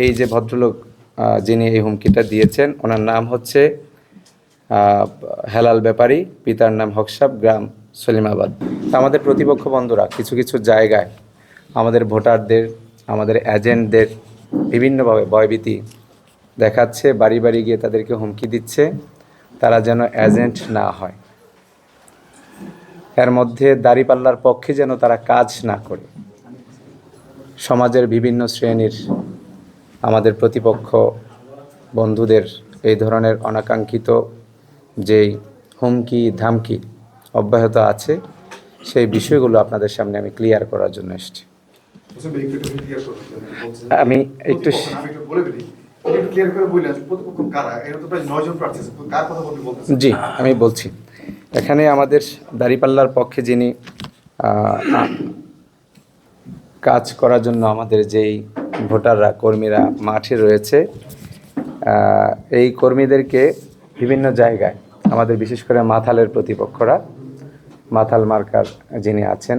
এই যে ভদ্রলোক যিনি এই হুমকিটা দিয়েছেন, ওনার নাম হচ্ছে হেলাল ব্যাপারী, পিতার নাম হকসাব, গ্রাম সলিমাবাদ। তা আমাদের প্রতিপক্ষ বন্ধুরা, কিছু কিছু জায়গায় আমাদের ভোটারদের, আমাদের এজেন্টদের বিভিন্নভাবে ভয়ভীতি দেখাচ্ছে, বাড়ি বাড়ি গিয়ে তাদেরকে হুমকি দিচ্ছে, তারা যেন এজেন্ট না হয়। এর মধ্যে দাড়িপাল্লার পক্ষে যেন তারা কাজ না করে। সমাজের বিভিন্ন শ্রেণির আমাদের প্রতিপক্ষ বন্ধুদের এই ধরনের অনাকাঙ্ক্ষিত যেই হুমকি ধামকি অব্যাহত আছে সেই বিষয়গুলো আপনাদের সামনে আমি ক্লিয়ার করার জন্য এসেছি বলছেন। আমি একটু? জি আমি বলছি এখানে আমাদের দাড়িপাল্লার পক্ষে যিনি কাজ করার জন্য আমাদের যেই ভোটাররা, কর্মীরা মাঠে রয়েছে। এই কর্মীদেরকে বিভিন্ন জায়গায়, আমাদের বিশেষ করে মাথালের প্রতিপক্ষরা, মাথাল মার্কার যিনি আছেন,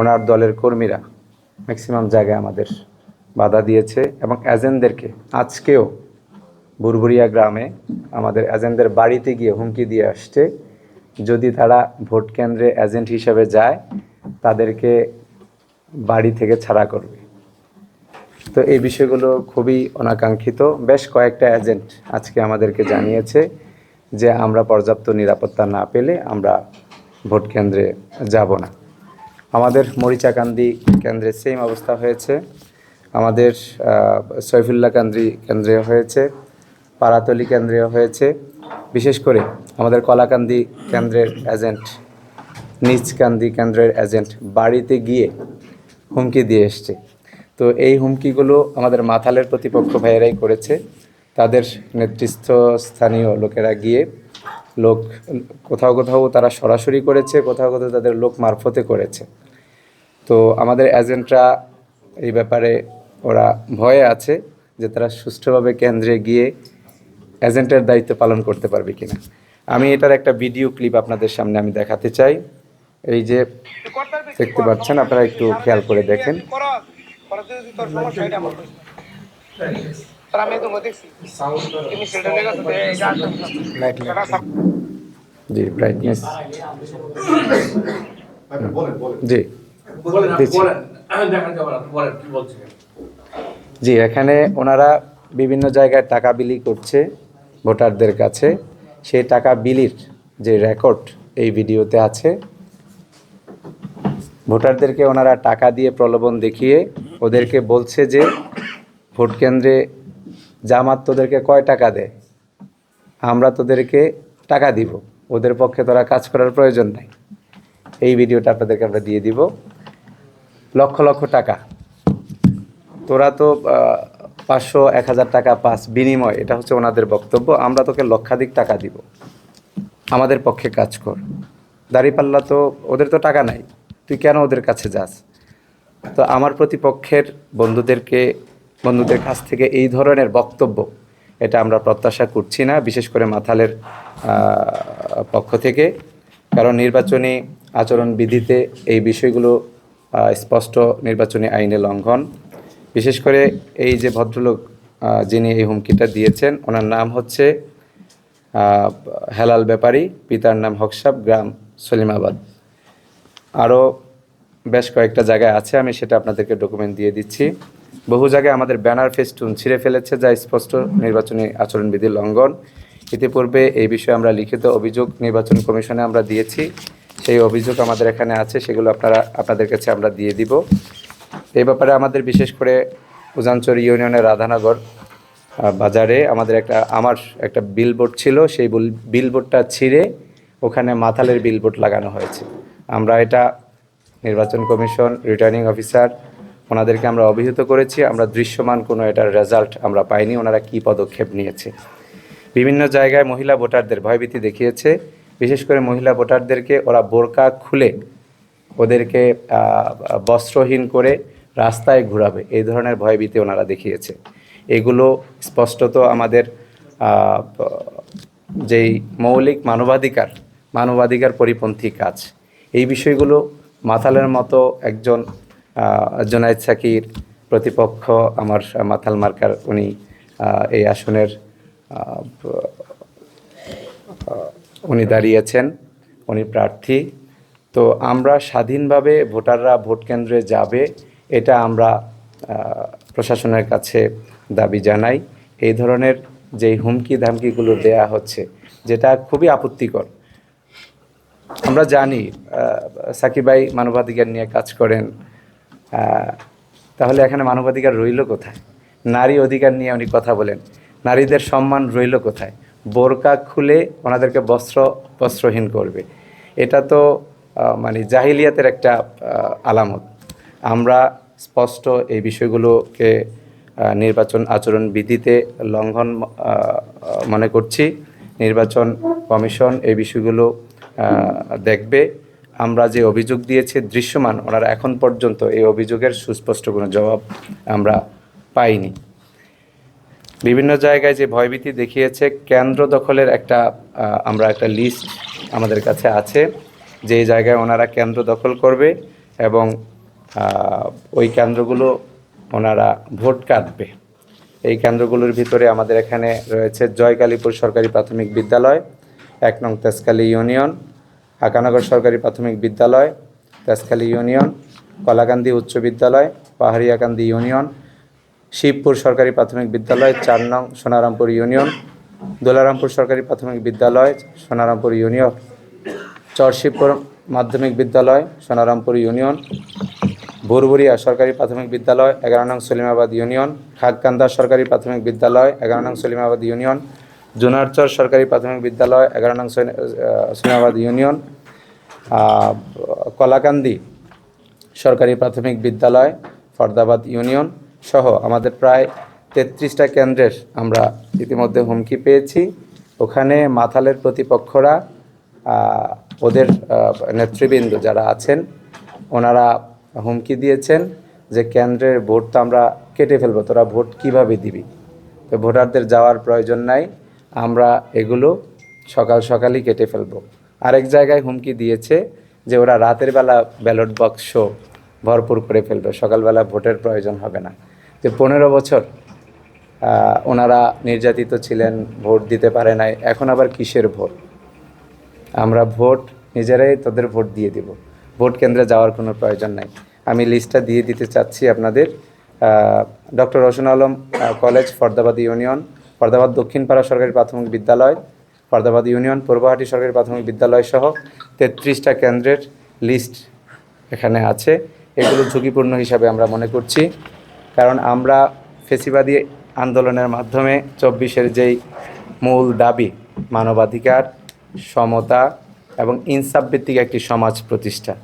ওনার দলের কর্মীরা ম্যাক্সিমাম জায়গায় আমাদের বাধা দিয়েছে এবং এজেন্টদেরকে আজকেও বুরবুরিয়া গ্রামে আমাদের এজেন্টদের বাড়িতে গিয়ে হুমকি দিয়ে আসছে। যদি তারা ভোট কেন্দ্রে এজেন্ট হিসাবে যায়, তাদেরকে বাড়ি থেকে ছাড়া করবে। তো এই বিষয়গুলো খুবই অনাকাঙ্ক্ষিত। বেশ কয়েকটা এজেন্ট আজকে আমাদেরকে জানিয়েছে যে আমরা পর্যাপ্ত নিরাপত্তা না পেলে আমরা ভোট কেন্দ্রে যাব না। আমাদের মরিচাকান্দি কেন্দ্রে সেম অবস্থা হয়েছে। আমাদের আহ, সৈফুল্লাহ কান্দি কেন্দ্রে হয়েছে পারাতলি কেন্দ্রে হয়েছে। বিশেষ করে আমাদের কলাকান্দি কেন্দ্রের এজেন্ট নিচকান্দি কেন্দ্রের এজেন্ট বাড়িতে গিয়ে হুমকি দিয়ে এসছে। তো এই হুমকিগুলো আমাদের মাথালের প্রতিপক্ষ ভাইয়েরাই করেছে। তাদের নেতৃত্ব স্থানীয় লোকেরা গিয়ে লোক, কোথাও কোথাও তারা সরাসরি করেছে, কোথাও কোথাও তাদের লোক মারফতে করেছে। তো আমাদের এজেন্টরা এই ব্যাপারে ওরা ভয়ে আছে যে তারা সুষ্ঠুভাবে কেন্দ্রে গিয়ে এজেন্টের দায়িত্ব পালন করতে পারবে কিনা। আমি এটার একটা ভিডিও ক্লিপ আপনাদের সামনে আমি দেখাতে চাই। এই যে দেখতে পাচ্ছেন, আপনারা একটু খেয়াল করে দেখেন। আমি তো দেখছি। তুমি সেটা লেগে তো এই গানটা জি ব্রাইটনেস বলেন, বলেন। জি। জি এখানে ওনারা বিভিন্ন জায়গায় টাকা বিলি করছে ভোটারদের কাছে। সেই টাকা বিলির যে রেকর্ড এই ভিডিওতে আছে ভোটারদেরকে ওনারা টাকা দিয়ে প্রলোভন দেখিয়ে ওদেরকে বলছে যে ভোট কেন্দ্রে জামাত তোদেরকে কয় টাকা দেয়? আমরা তোদেরকে টাকা দিব। ওদের পক্ষে তোরা কাজ করার প্রয়োজন নাই। এই ভিডিওটা আপনাদেরকে আমরা দিয়ে দিব। লক্ষ লক্ষ টাকা। তোরা তো পাঁচশো, এক হাজার টাকা পাস বিনিময়, এটা হচ্ছে ওনাদের বক্তব্য। আমরা তোকে লক্ষাধিক টাকা দিব। আমাদের পক্ষে কাজ কর। দাঁড়িপাল্লা তো, ওদের তো টাকা নাই। তুই কেন ওদের কাছে যাস? তো আমার প্রতিপক্ষের বন্ধুদেরকে, বন্ধুদের কাছ থেকে এই ধরনের বক্তব্য, এটা আমরা প্রত্যাশা করছি না, বিশেষ করে মাথালের পক্ষ থেকে। কারণ নির্বাচনী আচরণবিধিতে এই বিষয়গুলো স্পষ্ট নির্বাচনী আইনে লঙ্ঘন। বিশেষ করে এই যে ভদ্রলোক যিনি এই হুমকিটা দিয়েছেন, ওনার নাম হচ্ছে হেলাল ব্যাপারী, পিতার নাম হকসাব, গ্রাম সলিমাবাদ। আরও বেশ কয়েকটা জায়গায় আছে, আমি সেটা আপনাদেরকে ডকুমেন্ট দিয়ে দিচ্ছি। বহু জায়গায় আমাদের ব্যানার ফেস্টুন ছিঁড়ে ফেলেছে যা স্পষ্ট নির্বাচনী আচরণবিধি লঙ্ঘন। ইতিপূর্বে এই বিষয়ে আমরা লিখিত অভিযোগ নির্বাচন কমিশনে আমরা দিয়েছি। সেই অভিযোগ আমাদের এখানে আছে, সেগুলো আপনারা, আপনাদের কাছে আমরা দিয়ে দিব। এই ব্যাপারে আমাদের বিশেষ করে উজানচর ইউনিয়নের রাধানগর বাজারে আমাদের একটা, আমার একটা বিলবোর্ড ছিল, সেই বিলবোর্ডটা ছিঁড়ে ওখানে মাথালের বিলবোর্ড লাগানো হয়েছে। আমরা এটা নির্বাচন কমিশন রিটার্নিং অফিসার ওনাদেরকে আমরা অভিহিত করেছি। আমরা দৃশ্যমান কোনো এটার রেজাল্ট আমরা পাইনি। ওনারা কী পদক্ষেপ নিয়েছে? বিভিন্ন জায়গায় মহিলা ভোটারদের ভয়ভীতি দেখিয়েছে। বিশেষ করে মহিলা ভোটারদেরকে ওরা বোরকা খুলে ওদেরকে বস্ত্রহীন করে রাস্তায় ঘোরাবে। এই ধরনের ভয়ভীতি ওনারা দেখিয়েছে। এগুলো স্পষ্টত আমাদের যেই মৌলিক মানবাধিকার মানবাধিকার পরিপন্থী কাজ, এই বিষয়গুলো মাথালের মতো একজন জোনায়েদ সাকির প্রতিপক্ষ আমার মাথাল মার্কার উনি এই আসনের উনি দাঁড়িয়েছেন, উনি প্রার্থী। তো আমরা স্বাধীনভাবে ভোটাররা ভোট কেন্দ্রে যাবে, এটা আমরা প্রশাসনের কাছে দাবি জানাই। এই ধরনের যেই হুমকি ধামকিগুলো দেয়া হচ্ছে, যেটা খুবই আপত্তিকর। আমরা জানি সাকিব ভাই মানবাধিকার নিয়ে কাজ করেন তাহলে এখানে মানবাধিকার রইল কোথায়? নারী অধিকার নিয়ে উনি কথা বলেন, নারীদের সম্মান রইল কোথায়? বোরকা খুলে ওনাদেরকে বস্ত্র, বস্ত্রহীন করবে। এটা তো মানে জাহিলিয়াতের একটা আলামত। আমরা স্পষ্ট এই বিষয়গুলোকে নির্বাচন আচরণ বিধিতে লঙ্ঘন মনে করছি। নির্বাচন কমিশন এই বিষয়গুলো দেখবে। আমরা যে অভিযোগ দিয়েছি দৃশ্যমান, ওনারা এখন পর্যন্ত এই অভিযোগের সুস্পষ্ট কোনো জবাব আমরা পাইনি। বিভিন্ন জায়গায় যে ভয়ভীতি দেখিয়েছে, কেন্দ্র দখলের একটা আমরা একটা লিস্ট আমাদের কাছে আছে। যে জায়গায় ওনারা কেন্দ্র দখল করবে এবং ওই কেন্দ্রগুলো ওনারা ভোট কাটবে। এই কেন্দ্রগুলোর ভিতরে আমাদের এখানে রয়েছে জয়কালীপুর সরকারি প্রাথমিক বিদ্যালয়, এক নং তেজকালী ইউনিয়ন হাকানগর সরকারি প্রাথমিক বিদ্যালয়, তেজখালী ইউনিয়ন, কলাকান্দি উচ্চ বিদ্যালয়, পাহাড়িয়াকান্দি ইউনিয়ন, শিবপুর সরকারি প্রাথমিক বিদ্যালয়, চার নং সোনারামপুর ইউনিয়ন, দোলারামপুর সরকারি প্রাথমিক বিদ্যালয়, সোনারামপুর ইউনিয়ন, চরশিবপুর মাধ্যমিক বিদ্যালয়, সোনারামপুর ইউনিয়ন বুরবুরিয়া সরকারি প্রাথমিক বিদ্যালয়, এগারো নং সলিমাবাদ ইউনিয়ন, খাগকান্দা সরকারি প্রাথমিক বিদ্যালয়, এগারো নং সলিমাবাদ ইউনিয়ন জুনারচর সরকারি প্রাথমিক বিদ্যালয়, এগারো নং সলিমাবাদ ইউনিয়ন কলাকান্দি সরকারি প্রাথমিক বিদ্যালয়, ফরদাবাদ ইউনিয়ন সহ আমাদের প্রায় তেত্রিশটা কেন্দ্রের আমরা ইতিমধ্যে হুমকি পেয়েছি। ওখানে মাথালের প্রতিপক্ষরা ওদের নেতৃবৃন্দ যারা আছেন, ওনারা হুমকি দিয়েছেন যে কেন্দ্রের ভোট তো আমরা কেটে ফেলব, তোরা ভোট কীভাবে দিবি? তো ভোটারদের যাওয়ার প্রয়োজন নাই। আমরা এগুলো সকাল সকালই কেটে ফেলব। আরেক জায়গায় হুমকি দিয়েছে যে ওরা রাতের বেলা ব্যালট বক্স ভরপুর করে ফেলবে, সকালবেলা ভোটের প্রয়োজন হবে না। যে পনেরো বছর ওনারা নির্যাতিত ছিলেন, ভোট দিতে পারে নাই, এখন আবার কিসের ভোট? আমরা ভোট নিজেরাই তাদের ভোট দিয়ে দিব। ভোট কেন্দ্রে যাওয়ার কোনো প্রয়োজন নাই। আমি লিস্টটা দিয়ে দিতে চাচ্ছি আপনাদের। Doctor Roshan Alam college, Fardabad union Fardabad Dakshinpara সরকারি প্রাথমিক বিদ্যালয় ফরদাবাদ ইউনিয়ন পূর্বহাটি সরকারি প্রাথমিক বিদ্যালয় সহ তেত্রিশটা কেন্দ্রের লিস্ট এখানে আছে। এগুলো ঝুঁকিপূর্ণ হিসাবে আমরা মনে করছি, কারণ আমরা ফেসিবাদী আন্দোলনের মাধ্যমে চব্বিশের যেই মূল দাবি, মানবাধিকার, সমতা এবং ইনসাফ ভিত্তিক একটি সমাজ প্রতিষ্ঠা।